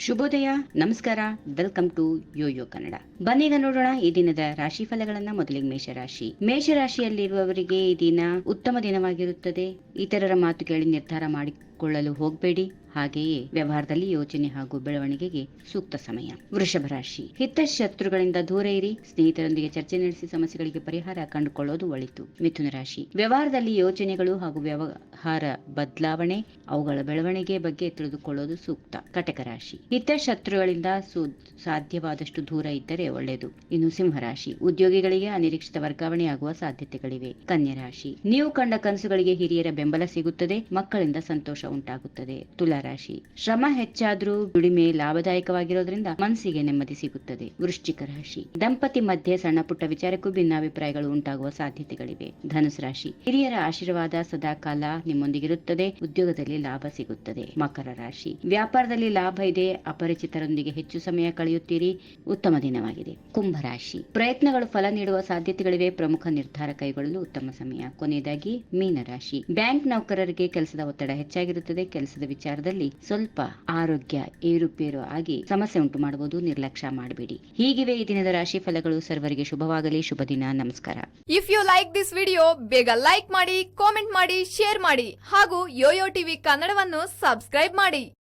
ಶುಭೋದಯ, ನಮಸ್ಕಾರ welcome to YoYo Kannada ಬನ್ನೀಗ ನೋಡೋಣ, ಈ ದಿನದ ರಾಶಿ ಫಲಗಳನ್ನ ಮೊದಲಿಗೆ ಮೇಷರಾಶಿ. ಮೇಷರಾಶಿಯಲ್ಲಿರುವವರಿಗೆ ಈ ದಿನ ಉತ್ತಮ ದಿನವಾಗಿರುತ್ತದೆ. ಇತರರ ಮಾತು ಕೇಳಿ ನಿರ್ಧಾರ ಮಾಡಿಕೊಳ್ಳಲು ಹೋಗಬೇಡಿ. ಹಾಗೆಯೇ ವ್ಯವಹಾರದಲ್ಲಿ ಯೋಚನೆ ಹಾಗೂ ಬೆಳವಣಿಗೆಗೆ ಸೂಕ್ತ ಸಮಯ. ವೃಷಭ ರಾಶಿ. ಹಿತಶತ್ರುಗಳಿಂದ ದೂರ ಇರಿ. ಸ್ನೇಹಿತರೊಂದಿಗೆ ಚರ್ಚೆ ನಡೆಸಿ ಸಮಸ್ಯೆಗಳಿಗೆ ಪರಿಹಾರ ಕಂಡುಕೊಳ್ಳೋದು ಒಳಿತು. ಮಿಥುನ ರಾಶಿ. ವ್ಯವಹಾರದಲ್ಲಿ ಯೋಚನೆಗಳು ಹಾಗೂ ವ್ಯವಹಾರ ಬದಲಾವಣೆ, ಅವುಗಳ ಬೆಳವಣಿಗೆ ಬಗ್ಗೆ ತಿಳಿದುಕೊಳ್ಳೋದು ಸೂಕ್ತ. ಕಟಕ ರಾಶಿ. ಹಿತ ಶತ್ರುಗಳಿಂದ ಸಾಧ್ಯವಾದಷ್ಟು ದೂರ ಇದ್ದರೆ ಒಳ್ಳೆಯದು. ಇನ್ನು ಸಿಂಹರಾಶಿ ಉದ್ಯೋಗಿಗಳಿಗೆ ಅನಿರೀಕ್ಷಿತ ವರ್ಗಾವಣೆಯಾಗುವ ಸಾಧ್ಯತೆಗಳಿವೆ. ಕನ್ಯಾ ರಾಶಿ. ನೀವು ಕಂಡ ಕನಸುಗಳಿಗೆ ಹಿರಿಯರ ಬೆಂಬಲ ಸಿಗುತ್ತದೆ. ಮಕ್ಕಳಿಂದ ಸಂತೋಷ ಉಂಟಾಗುತ್ತದೆ. ತುಲಾ ರಾಶಿ ಶ್ರಮ ಹೆಚ್ಚಾದ್ರೂ ದುಡಿಮೆ ಲಾಭದಾಯಕವಾಗಿರೋದ್ರಿಂದ ಮನಸ್ಸಿಗೆ ನೆಮ್ಮದಿ ಸಿಗುತ್ತದೆ. ವೃಶ್ಚಿಕ ರಾಶಿ. ದಂಪತಿ ಮಧ್ಯೆ ಸಣ್ಣ ಪುಟ್ಟ ವಿಚಾರಕ್ಕೂ ಭಿನ್ನಾಭಿಪ್ರಾಯಗಳು ಉಂಟಾಗುವ ಸಾಧ್ಯತೆಗಳಿವೆ. ಧನುಸ್ ರಾಶಿ. ಹಿರಿಯರ ಆಶೀರ್ವಾದ ಸದಾಕಾಲ ನಿಮ್ಮೊಂದಿಗಿರುತ್ತದೆ. ಉದ್ಯೋಗದಲ್ಲಿ ಲಾಭ ಸಿಗುತ್ತದೆ. ಮಕರ ರಾಶಿ. ವ್ಯಾಪಾರದಲ್ಲಿ ಲಾಭ ಇದೆ. ಅಪರಿಚಿತರೊಂದಿಗೆ ಹೆಚ್ಚು ಸಮಯ ಕಳೆಯುತ್ತೀರಿ. ಉತ್ತಮ ದಿನವಾಗಿದೆ. ಕುಂಭರಾಶಿ ಪ್ರಯತ್ನಗಳು ಫಲ ನೀಡುವ ಸಾಧ್ಯತೆಗಳಿವೆ. ಪ್ರಮುಖ ನಿರ್ಧಾರ ಕೈಗೊಳ್ಳಲು ಉತ್ತಮ ಸಮಯ. ಕೊನೆಯದಾಗಿ ಮೀನರಾಶಿ ಬ್ಯಾಂಕ್ ನೌಕರರಿಗೆ ಕೆಲಸದ ಒತ್ತಡ ಹೆಚ್ಚಾಗಿರುತ್ತದೆ. ಕೆಲಸದ ವಿಚಾರದಲ್ಲಿ ಸ್ವಲ್ಪ ಆರೋಗ್ಯ ಏರುಪೇರು ಆಗಿ ಸಮಸ್ಯೆ ಉಂಟು ಮಾಡಬಹುದು ನಿರ್ಲಕ್ಷ್ಯ ಮಾಡಬೇಡಿ. ಹೀಗಿವೆ ಈ ದಿನದ ರಾಶಿ ಫಲಗಳು. ಸರ್ವರಿಗೆ ಶುಭವಾಗಲಿ. ಶುಭ ದಿನ. ನಮಸ್ಕಾರ. If you like this video ಬೇಗ ಲೈಕ್ ಮಾಡಿ ಕಾಮೆಂಟ್ ಮಾಡಿ ಶೇರ್ ಮಾಡಿ ಹಾಗೂ ಯೋಯೋ ಟಿವಿ ಕನ್ನಡವನ್ನು ಸಬ್ಸ್ಕ್ರೈಬ್ ಮಾಡಿ.